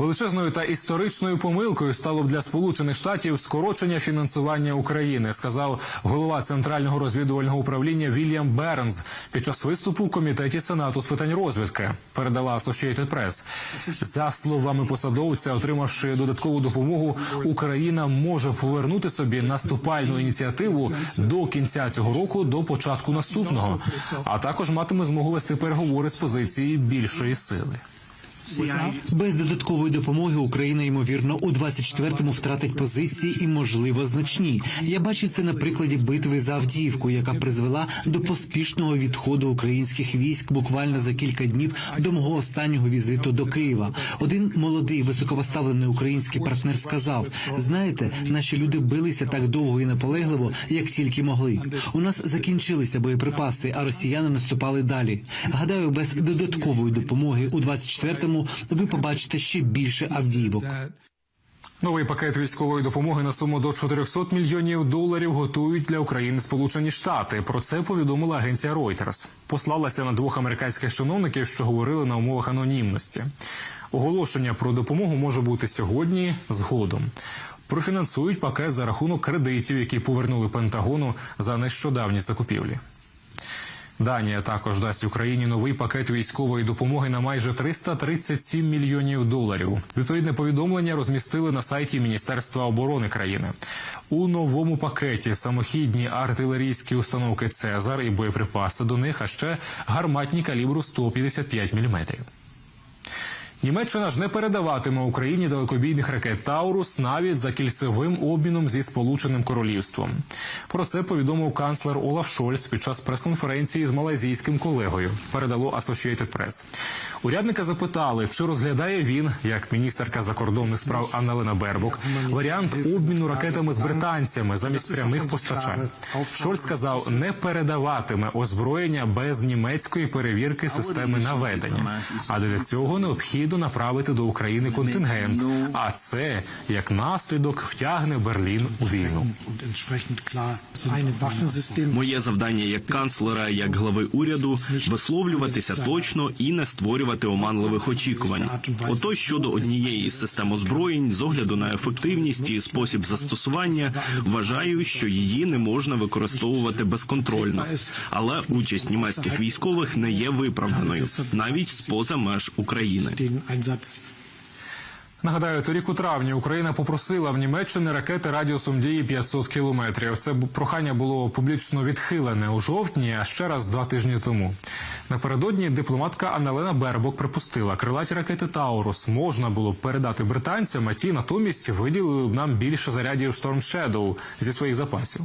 Величезною та історичною помилкою стало б для Сполучених Штатів скорочення фінансування України, сказав голова центрального розвідувального управління Вільям Бернс під час виступу в комітеті Сенату з питань розвідки. Передала Associated Press. За словами посадовця, отримавши додаткову допомогу, Україна може повернути собі наступальну ініціативу до кінця цього року, до початку наступного, а також матиме змогу вести переговори з позиції більшої сили. Без додаткової допомоги Україна ймовірно у 24-му втратить позиції і, можливо, значні. Я бачив це на прикладі битви за Авдіївку, яка призвела до поспішного відходу українських військ буквально за кілька днів до мого останнього візиту до Києва. Один молодий високопоставлений український партнер сказав: знаєте, наші люди билися так довго і наполегливо, як тільки могли. У нас закінчилися боєприпаси, а росіяни наступали далі. Гадаю, без додаткової допомоги у 24-му ви побачите ще більше Авдіївок. Новий пакет військової допомоги на суму до 400 мільйонів доларів готують для України Сполучені Штати. Про це повідомила агенція Reuters. Послалася на двох американських чиновників, що говорили на умовах анонімності. Оголошення про допомогу може бути сьогодні згодом. Профінансують пакет за рахунок кредитів, які повернули Пентагону за нещодавні закупівлі. Данія також дасть Україні новий пакет військової допомоги на майже 337 мільйонів доларів. Відповідне повідомлення розмістили на сайті Міністерства оборони країни. У новому пакеті самохідні артилерійські установки Цезар і боєприпаси до них, а ще гарматні калібру 155 міліметрів. Німеччина ж не передаватиме Україні далекобійних ракет Таурус навіть за кільцевим обміном зі Сполученим Королівством. Про це повідомив канцлер Олаф Шольц під час прес-конференції з малайзійським колегою. Передало Associated Press. Урядника запитали, чи розглядає він, як міністерка закордонних справ Анна-Лена Бербок, варіант обміну ракетами з британцями замість прямих постачань. Шольц сказав, не передаватиме озброєння без німецької перевірки системи наведення, а для цього необхідно направити до України контингент. А це як наслідок втягне Берлін у війну. Моє завдання як канцлера, як глави уряду висловлюватися точно і не створювати оманливих очікувань. Ото щодо однієї із систем озброєнь, з огляду на ефективність і спосіб застосування, вважаю, що її не можна використовувати безконтрольно. Але участь німецьких військових не є виправданою навіть з-поза меж України. Den Einsatz Нагадаю, торік у травні Україна попросила в Німеччини ракети радіусом дії 500 кілометрів. Це прохання було публічно відхилене у жовтні, а ще раз два тижні тому. Напередодні дипломатка Анналена Бербок припустила, крилаті ракети Таурус можна було б передати британцям, а ті натомість виділили б нам більше зарядів Storm Shadow зі своїх запасів.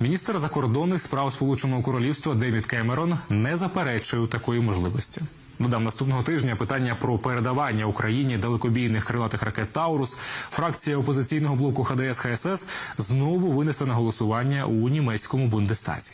Міністр закордонних справ Сполученого Королівства Девід Кемерон не заперечує такої можливості. Додам наступного тижня питання про передавання Україні далекобійних крилатих ракет Таурус. Фракція опозиційного блоку ХДС ХСС знову винесе на голосування у німецькому Бундестазі.